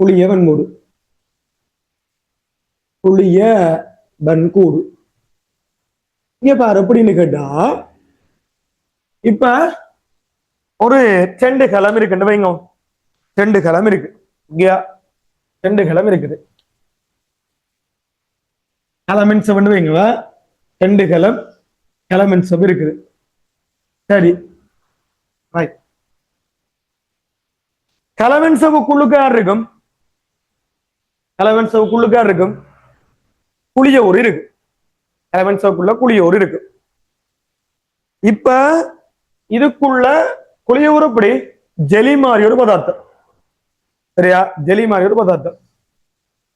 புளிய வன்கூடு. புளிய வன்கூடு. இங்க பாரு எப்படின்னு கேட்டா இப்ப ஒரு செண்டு கிளம் இருக்குன்னு வைங்க. செண்டு கிளம் இருக்கு. இங்கயா? செண்டு களம் இருக்குது. களமின் செவன் வைங்க. செண்டு கிளம் களமின் இருக்குது. சரி. ரைட் களவன் இருக்கும்? களவன் செவுக்குள்ளுக்கு இருக்கும் குழிய ஒரு இருக்கு. களவன் குழிய ஒரு இருக்கு. இப்ப இதுக்குள்ள குழிய உருப்படி ஜெலி மாதிரி ஒரு பதார்த்தம். சரியா? ஜெலி மாதிரி ஒரு பதார்த்தம்.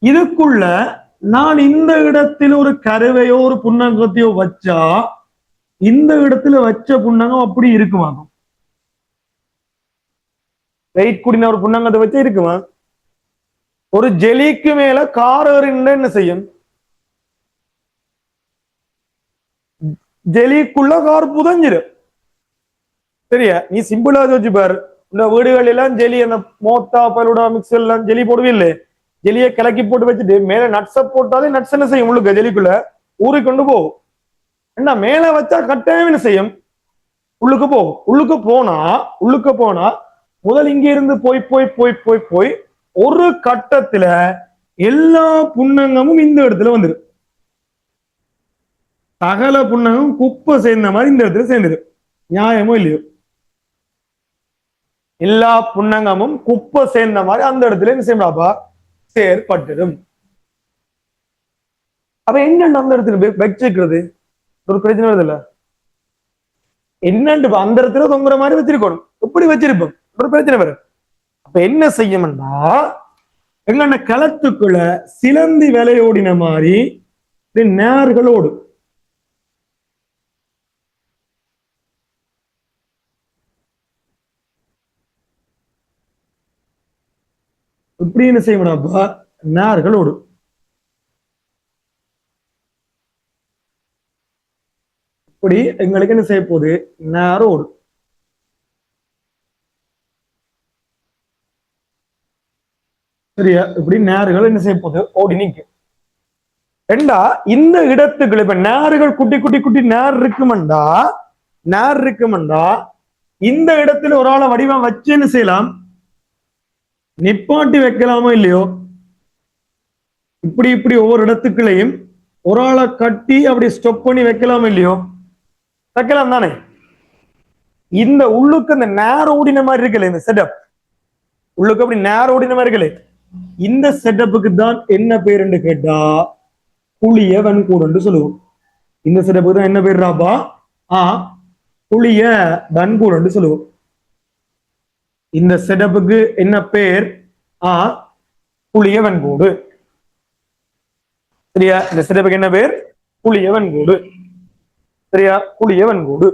இதுக்குள்ள நான் இந்த இடத்தில் ஒரு கருவையோ ஒரு புன்னங்கத்தையோ வச்சா இந்த இடத்துல வச்ச புன்னகம் அப்படி இருக்குமாக்கும் வெயிட் கூடின ஒரு புண்ணங்கத்தை வச்சா இருக்குமா? ஒரு ஜெலிக்கு மேல கார் ஏறினா என்ன செய்யும்? ஜெலிக்குள்ள கார் புதஞ்சிடும் சரியா? நீ சிம்பிளா யோசிச்சு பாரு. இந்த வீடுகள் எல்லாம் ஜெலி அந்த மோத்தா பலூடா மிக்ஸ் எல்லாம் ஜெலி போடுவில்லை. ஜெலியை கிளக்கி போட்டு வச்சுட்டு மேல நட்ஸ போட்டாலே நட்ஸ் என்ன செய்யும் உள்ளுக்கு ஜெலிக்குள்ள? ஊறி கொண்டு போகும். என்ன மேல வச்சா கட்டாயம் என்ன செய்யும்? உள்ளுக்கு போகும். உள்ளுக்கு போனா உள்ளுக்கு போனா முதல் இங்க இருந்து போய் போய் போய் போய் போய் ஒரு கட்டத்துல எல்லா புண்ணங்கமும் இந்த இடத்துல வந்துடும் சகல புன்னகம் குப்பை சேர்ந்த மாதிரி இந்த இடத்துல சேர்ந்துரு. நியாயமோ இல்லையோ? எல்லா புண்ணங்கமும் குப்பை சேர்ந்த மாதிரி அந்த இடத்துல என்ன செய்யலாப்பா செயற்பட்டுடும். அப்ப என்ன அந்த இடத்துல வச்சிருக்கிறது? ஒரு பிரச்சனை வருது இல்ல என்னண்டு அந்த இடத்துல தொங்குற மாதிரி வச்சிருக்கணும். எப்படி வச்சிருப்போம்? ஒரு பிரச்சனை வரும். அப்ப என்ன செய்யும்னா எங்கண்ண களத்துக்குள்ள சிலந்தி விலையோடின மாதிரி நேர்களோடு இப்படி என்ன செய்யணும்னாப்பா நேர்களோடு இப்படி எங்களுக்கு என்ன செய்ய போகுது நேரோடு சரியா இப்படி நேர்கள் என்ன செய்ய போகுது? ஓடி நிக்கு. ரெண்டா இந்த இடத்துக்குள்ள இப்ப நேர்கள் குட்டி குட்டி குட்டி நேர் இருக்குமெண்டா? நேர் இருக்குமண்டா? இந்த இடத்துல ஒரு ஆளை வடிவம் வச்சு என்ன செய்யலாம்? நிப்பாட்டி வைக்கலாமோ இல்லையோ? இப்படி இப்படி ஒவ்வொரு இடத்துக்குள்ளேயும் ஒரு ஆளை கட்டி அப்படி ஸ்டொப் பண்ணி வைக்கலாமோ இல்லையோ? வைக்கலாம் தானே? இந்த உள்ளுக்கு இந்த நேர ஓடின மாதிரி இருக்குல்ல இந்த செட்டப் உள்ளுக்கு அப்படி நேர ஓடின மாதிரி இருக்குல்ல. இந்த செட்டப்புக்கு தான் என்ன பேருன்னு கேட்டா புளிய வன்கூடுன்னு சொல்லுவோம். இந்த செட்டப்புக்கு தான் என்ன பேருடாப்பா ஆ புளிய வன்கூடுன்னு சொல்லுவோம். இந்த செட்டப்புக்கு என்ன பேர்? ஆ புளிய வன்கூடு சரியா? இந்த செட்டப்புக்கு என்ன பேர்? புளிய வன்கூடு சரியா? புளிய வன்கூடு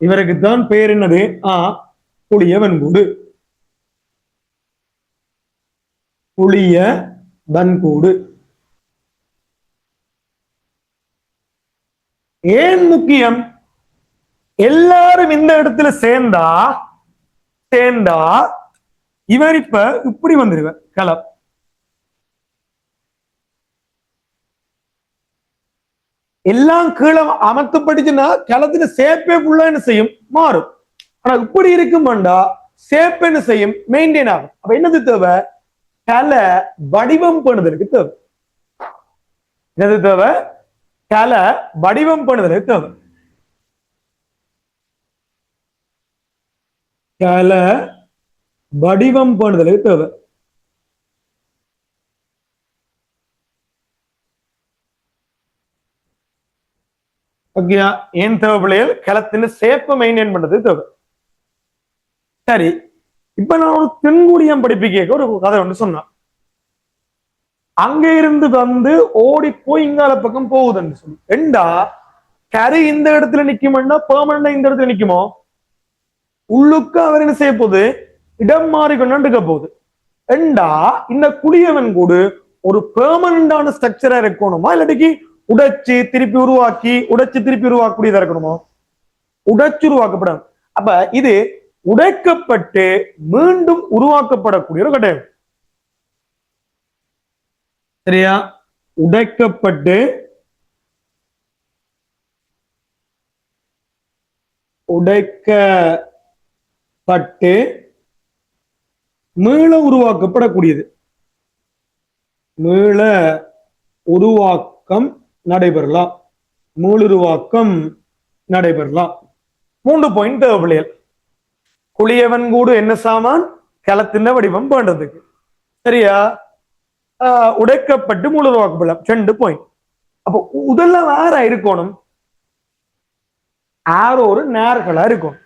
இவருக்கு தான் பேர் என்னது? ஆ புளிய வன்கூடு புளிய வன்கூடு ஏன் முக்கியம்? எல்லாரும் இந்த இடத்துல சேர்ந்தா சேர்ந்தா இவர் இப்ப இப்படி வந்துருவார் களம் எல்லாம் கீழே அமர்த்தப்பட்டுச்சுன்னா களத்துல சேப்பே ஃபுல்லா என்ன செய்யும்? மாறும். ஆனா இப்படி இருக்குமாண்டா சேப்பு என்ன செய்யும்? மெயின்டைன் ஆகும். அப்ப என்னது தேவை? கலை வடிவம் பண்ணுதலுக்கு தேவை. என்னது தேவை? கலை வடிவம் பண்ணுதலுக்கு தேவை. கலை வடிவம் பண்ணுதலுக்கு தேவை. ஓகேயா? ஏன் தேவை பிள்ளைகள்? களத்தின் சேப்பை மெயின்டைன் பண்றது தேவை. சரி. இப்ப நான் ஒரு தென்குடியம் படிப்பிக்க ஒரு கதை ஒன்று சொன்னான் அங்க இருந்து வந்து ஓடி போய் இங்கால பக்கம் போகுதுன்னு சொல்லி ரெண்டா கரை இந்த இடத்துல நிக்குமென்னா பெர்மனண்டா இந்த இடத்துல நிக்குமோ? உள்ளுக்கு அவர் என்ன செய்ய போகுது? இடம் மாறிக்கொண்டு இருக்க போகுது. ரெண்டா இந்த குடியவன் கூடு ஒரு பெர்மனண்டான ஸ்ட்ரக்சரா இருக்கணுமா? இல்லாட்டிக்கு உடைச்சு திருப்பி உருவாக்கி உடைச்சு திருப்பி உருவாக்கக்கூடியதா இருக்கணுமா? உடைச்சு உருவாக்கப்படும் அப்ப இது உடைக்கப்பட்டு மீண்டும் உருவாக்கப்படக்கூடிய ஒரு கட்டாயம். சரியா? உடைக்கப்பட்டு உடைக்கப்பட்டு மீள உருவாக்கப்படக்கூடியது. மீள உருவாக்கம் நடைபெறலாம். மீளுருவாக்கம் நடைபெறலாம். மூன்று பாயிண்ட் தேவையில்லையல் குளியவன் கூடு என்ன சாமான்? களத்தின வடிவம் வேண்டதுக்கு. சரியா? ஆஹ் உடைக்கப்பட்டு முழுதுவாக்கப்படலாம் ரெண்டு பாயிண்ட் அப்போ முதல்ல வேற இருக்கணும். ஆரோ ஒரு நேர்களா இருக்கும்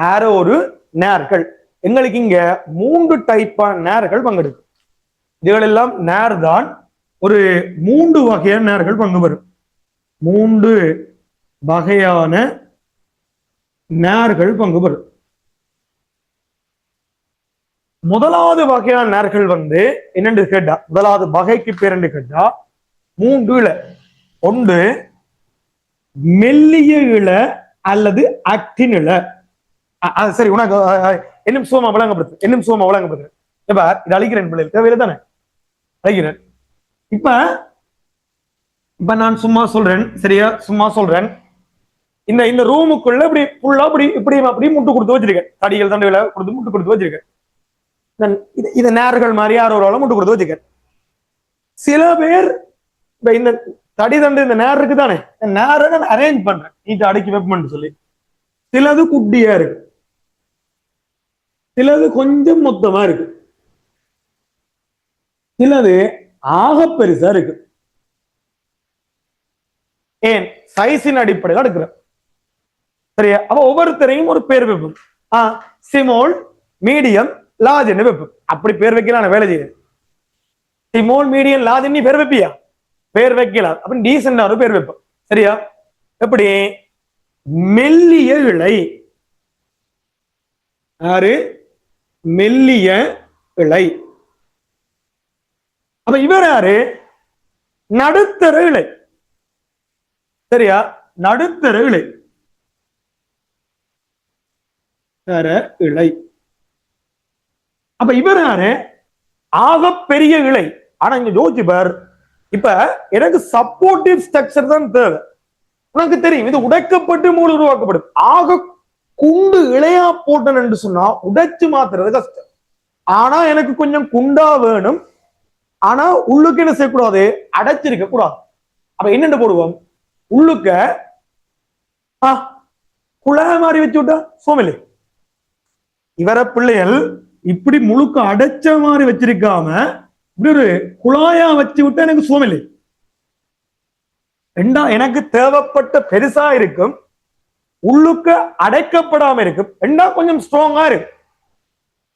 ஆரோ ஒரு நேர்கள். எங்களுக்கு இங்க மூன்று டைப்பான நேர்கள் பங்கெடுக்கும். இதுகளெல்லாம் நேர் தான் ஒரு மூன்று வகையான நேர்கள் பங்கு வரும் மூன்று வகையான நேர்கள் பங்கு பெறும். முதலாவது வகையான நேர்கள் வந்து என்னென்று கேட்டா முதலாவது வகைக்கு பேர் என்று கேட்டா மூன்று இழ ஒன்று மெல்லிய இல அல்லது அக்டின் இழ சரி உனக்கு என்னும் சோமா விளங்கப்படுத்து என்னும் சோமா விளங்கப்படுத்து இப்ப இது அழிக்கிறேன் பிள்ளைகள் தேவையில்லை தானே அழிக்கிறேன். இப்ப இப்ப நான் சும்மா சொல்றேன் சரியா? சும்மா சொல்றேன். இந்த இந்த ரூமுக்குள்ள இப்படி ஃபுல்லா இப்படி இப்படி அப்படி முட்டு கொடுத்து வச்சிருக்கேன். தடிகள் தண்டுகளை கொடுத்து முட்டு கொடுத்து வச்சிருக்கேன். நான் நேர்கள் மாதிரி யாரோ ஒரு முட்டு கொடுத்து வச்சிருக்கேன். சில பேர் இப்ப இந்த தடி தண்டு இந்த நேர் இருக்கு தானே நேர நான் அரேஞ்ச் பண்றேன். நீட்டு அடுக்கி வைப்பேன் சொல்லி. சிலது குட்டியா இருக்கு. சிலது கொஞ்சம் மொத்தமா இருக்கு. சிலது ஆக பெருசா இருக்கு. ஏன்? சைஸின் அடிப்படையில் எடுக்கிறேன். சரியா? அப்ப ஒவ்வொருத்தரையும் ஒரு பேர் வைப்போம். ஆஹ் சிமோல் மீடியம் லார்ஜ் என்ன வைப்போம். அப்படி பேர் வைக்கலாம் வேலை செய்யுது சிமோல் மீடியம் லார்ஜ் நீ பேர் வைப்பியா? பேர் வைக்கலாம். அப்ப டீசெண்டா ஒரு பேர் வைப்போம். சரியா? எப்படி? மெல்லிய இழை யாரு? மெல்லிய இழை அப்ப இவர் யாரு? நடுத்தர இழை சரியா? நடுத்தர இழை தர இலை. அப்ப இவர் யாரு? ஆக பெரிய இலை. ஆனா இங்க ஜோதிபர் இப்ப எனக்கு சப்போர்ட்டிவ் ஸ்ட்ரக்சர் தான் தேவை. உனக்கு தெரியும் இது உடைக்கப்பட்டு மூலம் உருவாக்கப்படும். ஆக குண்டு இளையா போட்டன் என்று சொன்னா உடைச்சு மாத்துறது கஷ்டம். ஆனா எனக்கு கொஞ்சம் குண்டா வேணும். ஆனா உள்ளுக்கு என்ன செய்யக்கூடாது? அடைச்சிருக்க கூடாது. அப்ப என்னென்னு போடுவோம்? உள்ளுக்க ஆ குழாய மாதிரி வச்சு விட்டா சோமில்லை இவர பிள்ளைகள் இப்படி முழுக்க அடைச்ச மாதிரி வச்சிருக்காம இப்படி ஒரு குழாயா வச்சு விட்டா எனக்கு சோமில்லை ரெண்டா எனக்கு தேவைப்பட்ட பெருசா இருக்கும். உள்ளுக்க அடைக்கப்படாம இருக்கும். ரெண்டா கொஞ்சம் ஸ்ட்ராங்கா இருக்கு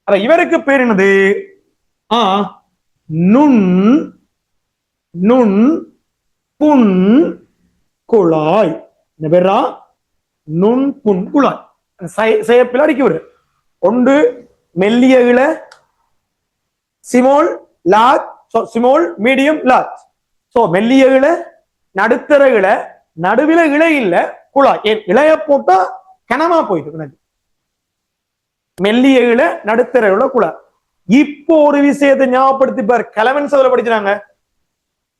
அப்ப இவருக்கு பேர் என்னது? ஆ நுண் நுண் புண் குழாய். என்ன பேரா நுண் புண் குழாய். செயப்பில் அடிக்க விடுறேன். ஒன்று மெல்லிய இழ small large small medium large so மெல்லிய இழ நடுத்தர இழ நடுவில இலை இல்ல குழாய். ஏன் இளைய போட்டா கனமா போயிட்டு மெல்லிய இல நடுத்தர இழ குழாய். இப்போ ஒரு விஷயத்தை ஞாபகப்படுத்தி பார். கிழவன் சதுல படிச்சாங்க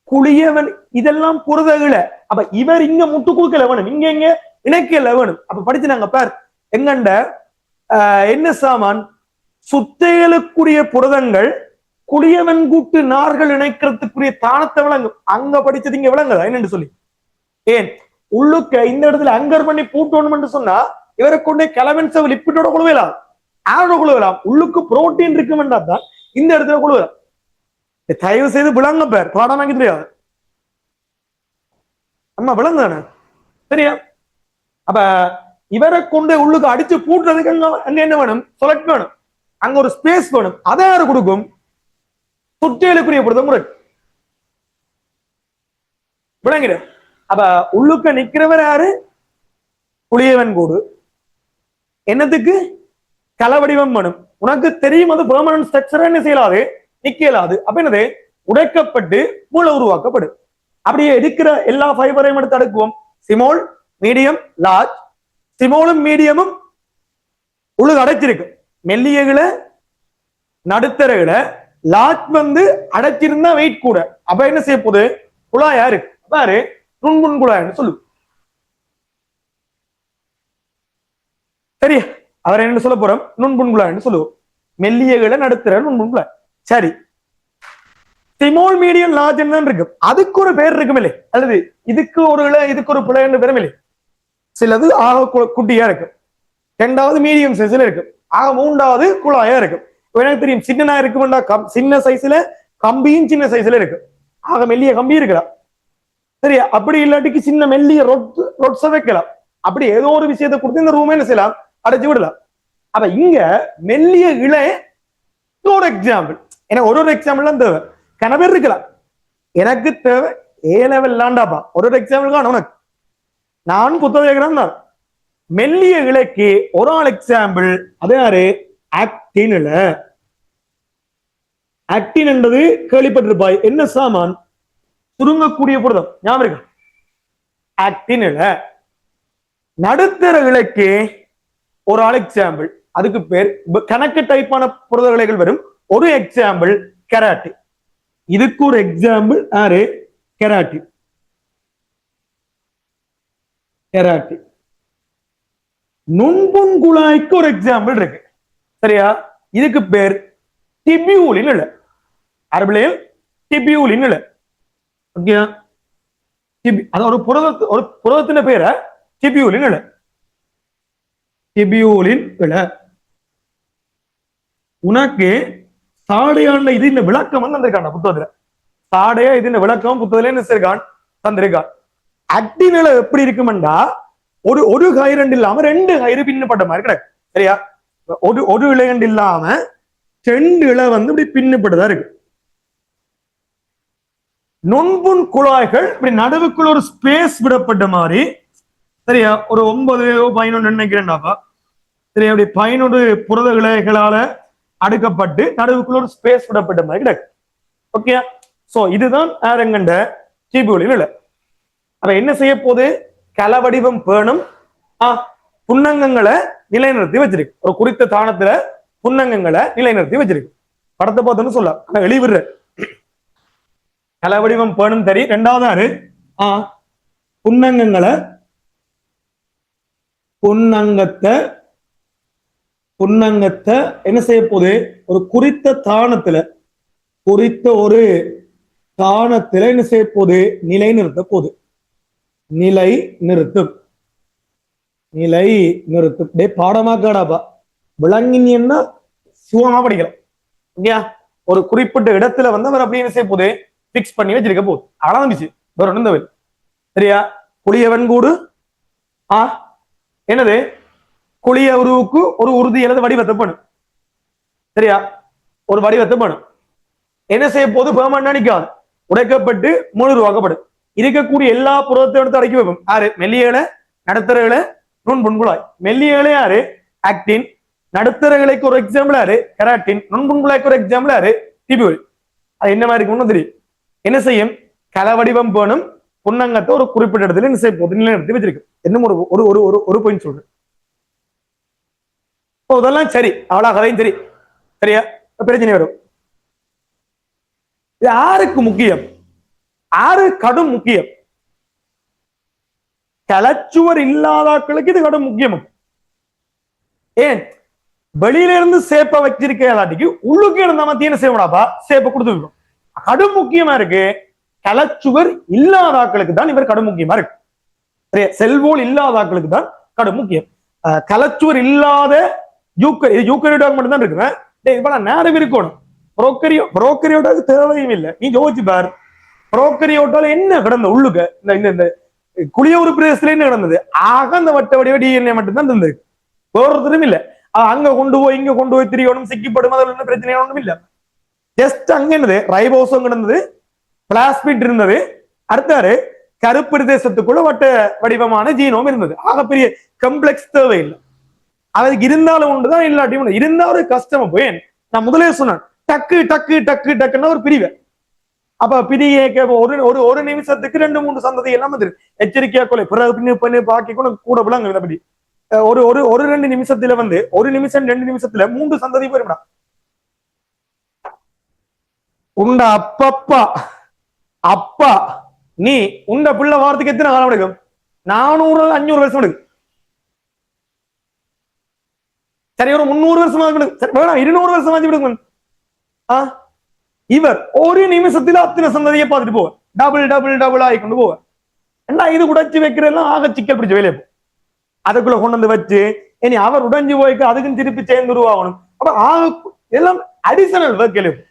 குளியவன் இதெல்லாம் புரத இழ அப்ப இவர் இங்க முட்டு குறுக்கல வேணும் இங்க இங்க இணைக்கல வேணும் அப்ப படிச்சாங்க பார். எங்கண்ட? என்ன சாமான்? சுத்தேலுக்குரிய புரதங்கள் குளியவன் கூட்டு நார்கள் இணைக்கிறதுக்குரிய தானத்தை விளங்கும். அங்க படிச்சது இங்க விளங்குதா? என்னன்னு சொல்லி. ஏன்? உள்ளுக்க இந்த இடத்துல அங்கர் பண்ணி பூட்டணும் சொன்னா இவரை கொண்டே கிளவன் செவல் லிப்பிட்டோட குழுவலாம் ஆரோட குழுவலாம் உள்ளுக்கு புரோட்டீன் இருக்குமென்றா தான் இந்த இடத்துல குழுவலாம் தயவு செய்து விளங்க பேர். பாடம் வாங்கி தெரியாது அம்மா விளங்குதானே? சரியா? அப்ப இவரை கொண்டு உள்ளுக்கு அடிச்சு பூட்டுறதுக்கு அங்க என்ன வேணும்? சொலட் வேணும். அங்க ஒரு ஸ்பேஸ் வேணும். அதை யாரு கொடுக்கும்? சுற்றியலுக்குரிய பொருத்தம் முறை விளங்கிடு. அப்ப உள்ளுக்க நிக்கிறவர் யாரு? புளியவன் கூடு. என்னத்துக்கு? கலவடிவம் வேணும். உனக்கு தெரியும் அது பெர்மனன்ட் ஸ்ட்ரக்சர் என்ன செய்யலாது? நிக்க இயலாது அப்ப என்னது? உடைக்கப்பட்டு மூளை உருவாக்கப்படும். அப்படியே இருக்கிற எல்லா ஃபைபரையும் எடுத்து அடுக்குவோம். சிமோல் மீடியம் லார்ஜ் சிமோலும் மீடியமும் உழுது அடைச்சிருக்கு மெல்லியகளை நடுத்தரகளை லாட் வந்து அடைச்சிருந்தா வெயிட் கூட. அப்ப என்ன செய்ய போகுது? குழாயா இருக்கு. பாரு நுண்புண் குழாய்னு சொல்லு சரியா அவர் என்ன சொல்ல போறோம்? நுண்புண் குழாய்னு சொல்லுவோம். மெல்லியகளை நடுத்தர நுண்புண் குழாய். சரி. ஸ்மால் மீடியம் லார்ஜ் தான் இருக்கு. அதுக்கு ஒரு பேர் இருக்குமில்லை. அல்லது இதுக்கு ஒரு இலை இதுக்கு ஒரு பிள்ளைன்னு என்று இல்லை சிலது ஆக கு- குட்டியா இருக்கு. ரெண்டாவது மீடியம் சைஸ்ல இருக்கு. ஆக மூன்றாவது குழாயா இருக்கு. எனக்கு தெரியும் சின்னனா இருக்குமெண்டா கம் சின்ன சைஸ்ல கம்பியும் சின்ன சைஸ்ல இருக்கு. ஆக மெல்லிய கம்பி இருக்கலாம் சரியா? அப்படி இல்லாட்டிக்கு சின்ன மெல்லிய ரொட் ரொட்ஸ வைக்கலாம். அப்படி ஏதோ ஒரு விஷயத்தை கொடுத்து இந்த ரூமே என்ன செய்யலாம்? அடைச்சு விடலாம். அப்ப இங்க மெல்லிய இலை ஒரு எக்ஸாம்பிள் எனக்கு ஒரு ஒரு எக்ஸாம்பிள் தேவை. கன பேர் இருக்கலாம். எனக்கு தேவை ஏ லெவல் லாண்டாப்பா. ஒரு ஒரு எக்ஸாம்பிள் காணும் உனக்கு. நான் புத்தக கேட்கிறேன் மெல்லிய இலைக்கு ஒரு ஆள் எக்ஸாம்பிள் அது யாரு? ஆக்டின் இலை ஆக்டின் என்பது கேள்விப்பட்டிருப்பாய். என்ன சாமான்? சுருங்கக்கூடிய புரதம். ஞாபகம் இருக்கா? ஆக்டின் இலை நடுத்தர இலைக்கு ஒரு ஆள் எக்ஸாம்பிள் அதுக்கு பேர் கணக்கு டைப்பான புரத விலைகள் வரும். ஒரு எக்ஸாம்பிள் கெராட்டி இதுக்கு ஒரு எக்ஸாம்பிள் யாரு? கெராட்டி கெராட்டி நுண்புண் குழாய்க்கு ஒரு எக்ஸாம்பிள் இருக்கு. சரியா? இதுக்கு பேர் டிபியூலின் இல்ல. அரபிலையில் டிபியூலின் இல்ல. ஓகே அது ஒரு புரத ஒரு புரதத்தின் பேரை டிபியூலின் இல்ல. டிபியூலின் இல்ல. உனக்கு சாடையான இது இந்த விளக்கம் வந்து தந்திருக்கான் புத்தகத்துல சாடையா இது இந்த விளக்கம் புத்தகத்துல என்ன செய்யிருக்கான் தந்திருக்கான். அக்டிநிலை எப்படி இருக்குமெண்டா? ஒரு ஒரு கயிறண்டு இல்லாம ரெண்டு கயிறு பின்னப்பட்ட மாதிரி கிடக்கு. சரியா? ஒரு ஒரு இளையண்டு இல்லாம ரெண்டு இலை வந்து இப்படி பின்னப்பட்டதா இருக்கு. நுண்புண் குழாய்கள் இப்படி நடுவுக்குள்ள ஒரு ஸ்பேஸ் விடப்பட்ட மாதிரி. சரியா? ஒரு ஒன்பது பதினொன்று நினைக்கிறேன்டாப்பா. சரியா? அப்படி பதினொன்று புரத இலைகளால அடுக்கப்பட்டு நடுவுக்குள்ள ஒரு ஸ்பேஸ் விடப்பட்ட மாதிரி கிடக்கு. ஓகே சோ இதுதான் ஆரங்கண்ட டிபியூலின் இல்லை அப்ப என்ன செய்ய போகுது? கல வடிவம் பேணும். ஆ புன்னங்கங்களை நிலைநிறுத்தி வச்சிருக்கு. ஒரு குறித்த தானத்துல புன்னங்கங்களை நிலைநிறுத்தி வச்சிருக்கு. படத்தை பார்த்தோன்னு சொல்ல ஆனா வெளிவிடுற கல வடிவம் பேணும் தெரி ரெண்டாவது ஆறு. ஆ புன்னங்கங்களை புன்னங்கத்தை புன்னங்கத்தை என்ன செய்ய போகுது? ஒரு குறித்த தானத்துல குறித்த ஒரு தானத்துல என்ன செய்ய போகுது? நிலை நிறுத்த போகுது. நிலை நிறுத்தும். நிலை நிறுத்தும். டே பாடமாக்காடாப்பா விளங்கினா சுகமா படிக்கலாம். இல்லையா ஒரு குறிப்பிட்ட இடத்துல வந்து அவர் அப்படியே என்ன செய்ய போதே பிக்ஸ் பண்ணி வச்சிருக்க போகுது. ஆரம்பிச்சு வேற ஒண்ணும் சரியா? புளியவன் கூடு. ஆ? என்னது? குளிய உருவுக்கு ஒரு உறுதி அல்லது வடிவத்தை பண்ணும் சரியா? ஒரு வடிவத்தை பண்ணும் என்ன செய்ய போது பெர்மனண்டா நிக்காது. உடைக்கப்பட்டு முழுருவாக்கப்படும் இருக்கக்கூடிய எல்லா புரதத்தையும் எடுத்து அடக்கி வைப்போம். யாரு? மெல்லியல நடுத்தரகளை நுண்புண்குழாய் மெல்லியலை யாரு? ஆக்டின் நடுத்தரகளைக்கு ஒரு எக்ஸாம்பிள் யாரு? கெராட்டின் நுண்புண்குழாய்க்கு ஒரு எக்ஸாம்பிள் யாரு? டிபியூல் அது என்ன மாதிரி இருக்கும்னு தெரியும். என்ன செய்யும்? கல வடிவம் புன்னங்கத்தை ஒரு குறிப்பிட்ட இடத்துல என்ன செய்ய போகுது நிலைநிறுத்தி வச்சிருக்கு இன்னும் ஒரு ஒரு ஒரு ஒரு ஒரு பாயிண்ட் சொல்றேன். இப்போ இதெல்லாம் சரி. அவ்வளோ கதையும் சரி. சரியா? பிரச்சனை வரும். இது யாருக்கு முக்கியம்? ஆறு கடும் முக்கியம். கலச்சுவர் இல்லாதாக்களுக்கு இது கடும் முக்கியம். ஏன்? வெளியில இருந்து சேப்ப வச்சிருக்க இல்லாட்டிக்கு உள்ளுக்கு இருந்த மத்திய என்ன செய்யணும்டாப்பா சேப்ப கொடுத்து விடும். கடும் முக்கியமா இருக்கு. கலச்சுவர் இல்லாதாக்களுக்கு தான் இவர் கடும் முக்கியமா இருக்கு. சரியா செல்வோல் இல்லாதாக்களுக்கு தான் கடும் முக்கியம். கலச்சுவர் இல்லாத யூக்க இது யூக்கரியோடாக மட்டும் தான் இருக்குவேன் இப்ப நான் நேரம் இருக்கணும். புரோக்கரியோ புரோக்கரியோட தேவையும் இல்லை. நீ யோசிச்சு பாரு. புரோக்கரியோட்டால என்ன கிடந்த உள்ளுக்க இந்த இந்த இந்த குளியூர் பிரதேசத்துல என்ன கிடந்தது? ஆக அந்த வட்ட வடிவ டிஎன்ஏ மட்டும்தான் இருந்தது. ஒருத்தரும் இல்ல. அஹ் அங்க கொண்டு போய் இங்க கொண்டு போய் திரியணும் சிக்கிப்படும் அதுல என்ன பிரச்சனை ஒன்றும் இல்ல. ஜஸ்ட் அங்க என்னது? ரைபோசம் கிடந்தது. பிளாஸ்மிட் இருந்தது. அடுத்தாரு கருப்பு பிரதேசத்துக்குள்ள வட்ட வடிவமான ஜீனோம் இருந்தது. ஆகப்பெரிய கம்ப்ளெக்ஸ் தேவையில்லை. அதுக்கு இருந்தாலும் உண்டுதான் இல்லாட்டியும் உண்டு. இருந்தா ஒரு கஷ்டம் போய் நான் முதலே சொன்னேன். டக்கு டக்கு டக்கு டக்குன்னு ஒரு பிரிவு. அப்ப பிரிய ஒரு ஒரு ஒரு நிமிஷத்துக்கு ரெண்டு மூணு சந்ததி எல்லாம் வந்துரு. எச்சரிக்கையா கொலை. பிறகு பின்னு பண்ணி பாக்கி கூட கூட விளங்க இதை ஒரு ஒரு ஒரு ரெண்டு நிமிஷத்துல வந்து ஒரு நிமிஷம் ரெண்டு நிமிஷத்துல மூன்று சந்ததி போயிருடா உண்ட அப்பப்பா. அப்பா. நீ உண்ட பிள்ளை வாரத்துக்கு எத்தனை காலம் எடுக்கும்? நானூறு அஞ்சூறு வருஷம் எடுக்கும். சரி ஒரு முந்நூறு வருஷமா எடுக்கும் சரி வேணாம் இருநூறு வருஷமா எடுக்கும் ஆ? இவர் ஒரு நிமிஷத்துல அத்தனை சந்ததியை பார்த்துட்டு போவார் டபுள் டபுள் டபுள் ஆகி கொண்டு போவார் என்ன இது உடைச்சு வைக்கிறதெல்லாம் ஆக சிக்கல் பிடிச்ச வேலையை போ அதுக்குள்ள கொண்டு வந்து வச்சு இனி அவர் உடைஞ்சு போய்க்கு அதுக்கும் திருப்பி சேர்ந்து உருவாகணும் அப்ப ஆக எல்லாம் அடிஷனல் ஒர்க் எழுப்பு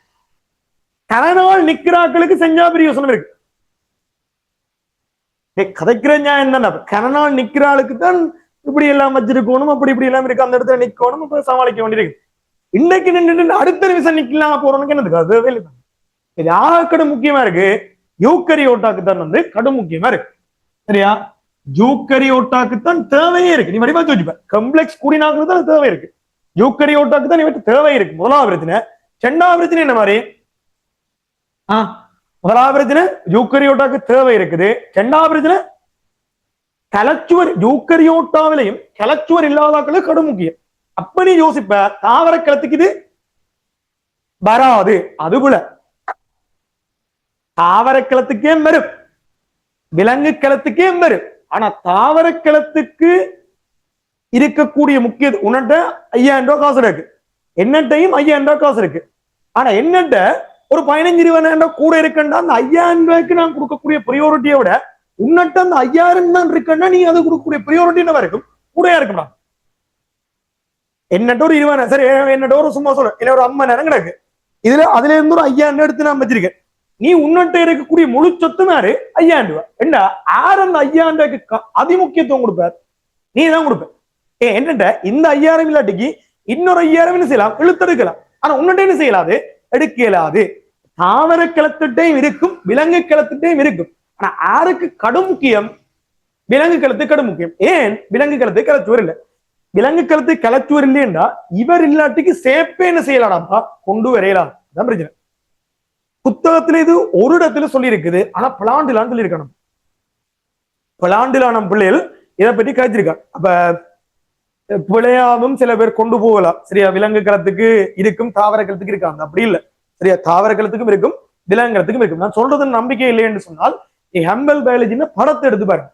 கரநாள் நிக்கிறாக்களுக்கு செஞ்சா பெரிய யோசனை இருக்கு கதைக்கிற நியாயம் தானே கரநாள் நிக்கிறாளுக்கு தான் இப்படி எல்லாம் வச்சிருக்கணும் அப்படி இப்படி எல்லாம் இருக்கு அந்த இடத்துல நிக்கணும் அப்ப சமாளிக்க வேண்டியிருக்கு இன்னைக்கு நின்று அடுத்த நிமிஷம் நிக்கலாம் போறவனுக்கு என்னதுக்கு அதுவே இல்லை தான். இது யாருக்கு முக்கியமா இருக்கு. யூக்கரி ஓட்டாக்கு தான் வந்து கடும் முக்கியமா இருக்கு. சரியா? யூக்கரி ஓட்டாக்கு தான் தேவையே இருக்கு. நீ வடிவா வச்சுப்ப கம்ப்ளெக்ஸ் கூடினாக்கு தான் தேவை இருக்கு. யூக்கரி ஓட்டாக்கு தான் இவற்று தேவை இருக்கு. முதலாவது பிரச்சனை ரெண்டாவது பிரச்சனை என்ன மாதிரி? ஆஹ் முதலாவது பிரச்சனை யூக்கரியோட்டாக்கு தேவை இருக்குது. ரெண்டாவது பிரச்சனை கலச்சுவர் யூக்கரியோட்டாவிலையும் கலச்சுவர் இல்லாதாக்களுக்கு கடும் முக்கியம். அப்ப நீ யோசிப்ப தாவர களத்துக்கு இது வராது. அதுபோல தாவர களத்துக்கே வரும். விலங்கு களத்துக்கே வரும். ஆனா தாவர களத்துக்கு இருக்கக்கூடிய முக்கிய உன்னிட்ட ஐயாயிரம் ரூபாய் காசு இருக்கு. என்னட்டையும் ஐயாயிரம் ரூபாய் காசு இருக்கு. ஆனா என்னட்ட ஒரு பதினஞ்சு இருபதாயிரம் ரூபாய் கூட இருக்குன்னா அந்த ஐயாயிரம் ரூபாய்க்கு நான் கொடுக்கக்கூடிய ப்ரியோரிட்டியை விட உன்னட்ட அந்த ஐயாயிரம் தான் இருக்குன்னா நீ அது கொடுக்கக்கூடிய ப்ரியோரிட்டி என்ன இருக்கும்? கூட இருக்கணும் என்னட்ட ஒரு இருபதாயிரம்? சரி என்னட்ட ஒரு சும்மா சொல்ல. இல்ல ஒரு ஐம்பது நேரம் கிடக்கு. இதுல அதுல இருந்து ஒரு ஐயாயிரம் எடுத்து நான் வச்சிருக்கேன். நீ உன்னட்ட இருக்கக்கூடிய முழு சொத்துனாரு ஐயாயிரம் ரூபாய். என்ன ஆறு அந்த ஐயாயிரம் ரூபாய்க்கு அதிமுக்கியத்துவம் கொடுப்பார். நீ தான் கொடுப்ப. ஏ என்னட்ட இந்த ஐயாயிரம் இல்லாட்டிக்கு இன்னொரு ஐயாயிரம் என்ன செய்யலாம்? இழுத்தெடுக்கலாம் ஆனா உன்னட்ட என்ன செய்யலாது? எடுக்க இயலாது. தாவர கிளத்துட்டையும் இருக்கும் விலங்கு கிளத்துட்டையும் இருக்கும். ஆனா யாருக்கு கடும் முக்கியம் விலங்கு கிளத்து கடும் முக்கியம். ஏன்? விலங்கு கிளத்து கிளச்சுவர் இல்லை விலங்கு கழுத்தை கிளச்சுவர் இல்லையண்டா இவர் இல்லாட்டிக்கு சேப்பே என்ன செய்யலாடாப்பா கொண்டு வரையலாம். அதான் பிரச்சனை. புத்தகத்துல இது ஒரு இடத்துல சொல்லி இருக்குது ஆனா பிளாண்டிலான்னு சொல்லி இருக்கணும் பிளாண்டிலான பிள்ளைகள் இதை பற்றி கழிச்சிருக்காங்க அப்ப பிழையாவும் சில பேர் கொண்டு போகலாம். சரியா விலங்கு களத்துக்கு இருக்கும் தாவர களத்துக்கு இருக்காங்க. அப்படி இல்லை. சரியா தாவர களத்துக்கும் இருக்கும் விலங்கு களத்துக்கும் இருக்கும். நான் சொல்றது நம்பிக்கை இல்லை என்று சொன்னால் ஹெம்பல் பயாலஜின்னு படத்தை எடுத்து பாருங்க.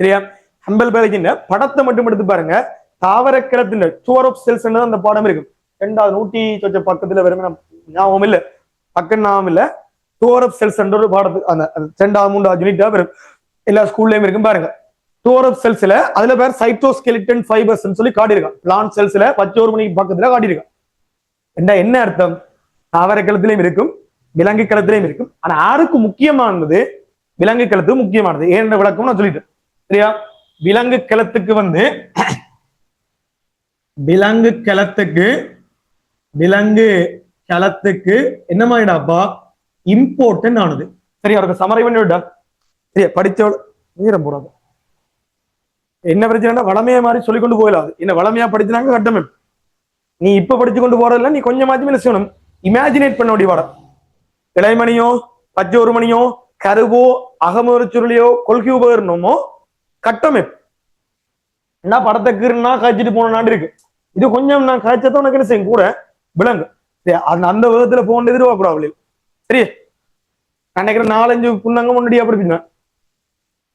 சரியா? ஹெம்பல் பயாலஜின்னு படத்தை மட்டும் எடுத்து பாருங்க. தாவர களத்துல சுவர் ஆஃப் செல்ஸ் அந்த பாடம் இருக்கு. ரெண்டாவது நூற்றி சொச்ச பக்கத்துல வரும் ஞாபகம் இல்ல. பக்கம் ஞாபகம் இல்ல. டூர் ஆஃப் செல்ஸ் ஒரு பாடத்துக்கு அந்த ரெண்டாவது மூன்றாவது யூனிட்டா வரும். எல்லா ஸ்கூல்லயும் இருக்கும் பாருங்க. டூர் ஆஃப் செல்ஸ்ல அதுல பேர் சைட்டோஸ்கெலிட்டன் ஃபைபர்ஸ் சொல்லி காட்டியிருக்கான். பிளான் செல்ஸ்ல பச்சோரு மணிக்கு பக்கத்துல காட்டியிருக்கான். ரெண்டா என்ன அர்த்தம்? தாவர களத்திலையும் இருக்கும் விலங்கு களத்திலையும் இருக்கும். ஆனா யாருக்கு முக்கியமானது? விலங்கு கிளத்து முக்கியமானது. ஏன் விளக்கம் நான் சொல்லிட்டேன். சரியா? விலங்கு கிளத்துக்கு வந்து விலங்கு கிளத்துக்கு விலங்கு கிளத்துக்கு என்ன மாதிரிடாப்பா இம்பார்ட்டன்ட் ஆனது. சரி அவருக்கு சமரை பண்ணி விட்டா. சரியா நீரம் போடாது. என்ன பிரச்சனைனா வளமையா மாதிரி சொல்லி கொண்டு போயிடாது என்ன வளமையா படிச்சாங்க கட்டமே நீ இப்ப படிச்சு கொண்டு போறதில்ல நீ கொஞ்சமாச்சும் என்ன செய்யணும் இமேஜினேட் பண்ண வேண்டிய பாடம். இளைமணியோ பச்சை ஒரு மணியோ கருவோ அகமொரு சுருளியோ கொள்கை உபகரணமோ கட்டமைப்பு. என்ன படத்தை கீறுனா காய்ச்சிட்டு போன நாடு இருக்கு. இது கொஞ்சம் நான் காய்ச்சதான் உனக்கு என்ன செய்யும்? கூட விலங்கு. அந்த அந்த விதத்துல போன எதிர்பார்க்கூடாது சரி. நான் நினைக்கிறேன் நாலஞ்சு புண்ணங்க முன்னாடி படிப்பீங்க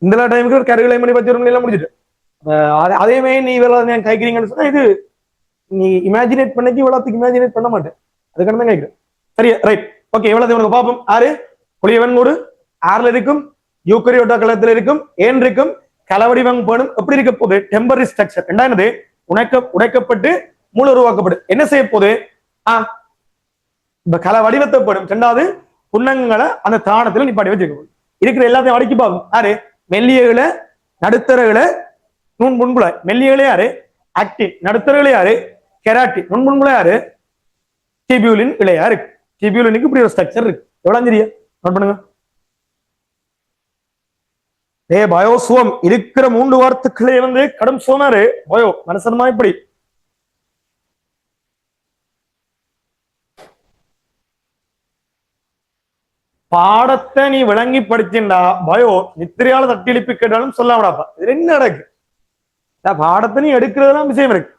இந்த டைமுக்கு கருவிலை மணி பத்து ஒரு மணி எல்லாம் முடிஞ்சிட்டு அதே- மாதிரி நீ இவ்வளவு நேரம் காய்க்கிறீங்கன்னு சொன்னா இது நீ இமேஜினேட் பண்ணி இவ்வளவுக்கு இமேஜினேட் பண்ண மாட்டேன். அதுக்கான தான் கேட்கிறேன் சரி ரைட் ஓகே எவ்வளவு உனக்கு பார்ப்போம். ஆறு புளியவன் மூடு ஆறுல இருக்கும் யூக்கரியோட்டா களத்துல இருக்கும் ஏன் இருக்கும் கலவடிவம் போடும் எப்படி இருக்க போகுது? டெம்பரரி ஸ்ட்ரக்சர் என்னது உடைக்க உடைக்கப்பட்டு மூல உருவாக்கப்படும். என்ன செய்ய போகுது? ஆ இப்ப கல போடும். ரெண்டாவது புன்னங்களை அந்த தானத்துல நிப்பாட்டி வச்சிருக்க போகுது. இருக்கிற எல்லாத்தையும் அடக்கி பார்க்கும் யாரு? மெல்லியகளை நடுத்தரகளை நுண் முன்புல மெல்லியகளே யாரு? ஆக்டின் நடுத்தரகளே யாரு? கெராட்டின் நுண் முன்புல யாரு? டிபியூலின் இளையா இருக்கு. டிபியூலினுக்கு இப்படி ஒரு ஸ்ட்ரக்சர் இருக்கு. எவ்வளவு தெரியும் நோட் பண்ணுங்க. ஏ பயோ சுவம். இருக்கிற மூன்று வார்த்தைகளே வந்து கடும் சோனாரு. பயோ மனசனமா இப்படி? பாடத்தை நீ விளங்கி படிச்சுண்டா. பயோ நித்திரையால தட்டி எழுப்பி கேட்டாலும் சொல்லாமடாப்பா. இது என்ன நடக்கு? பாடத்தை நீ எடுக்கிறதுலாம் விஷயம் இருக்கு.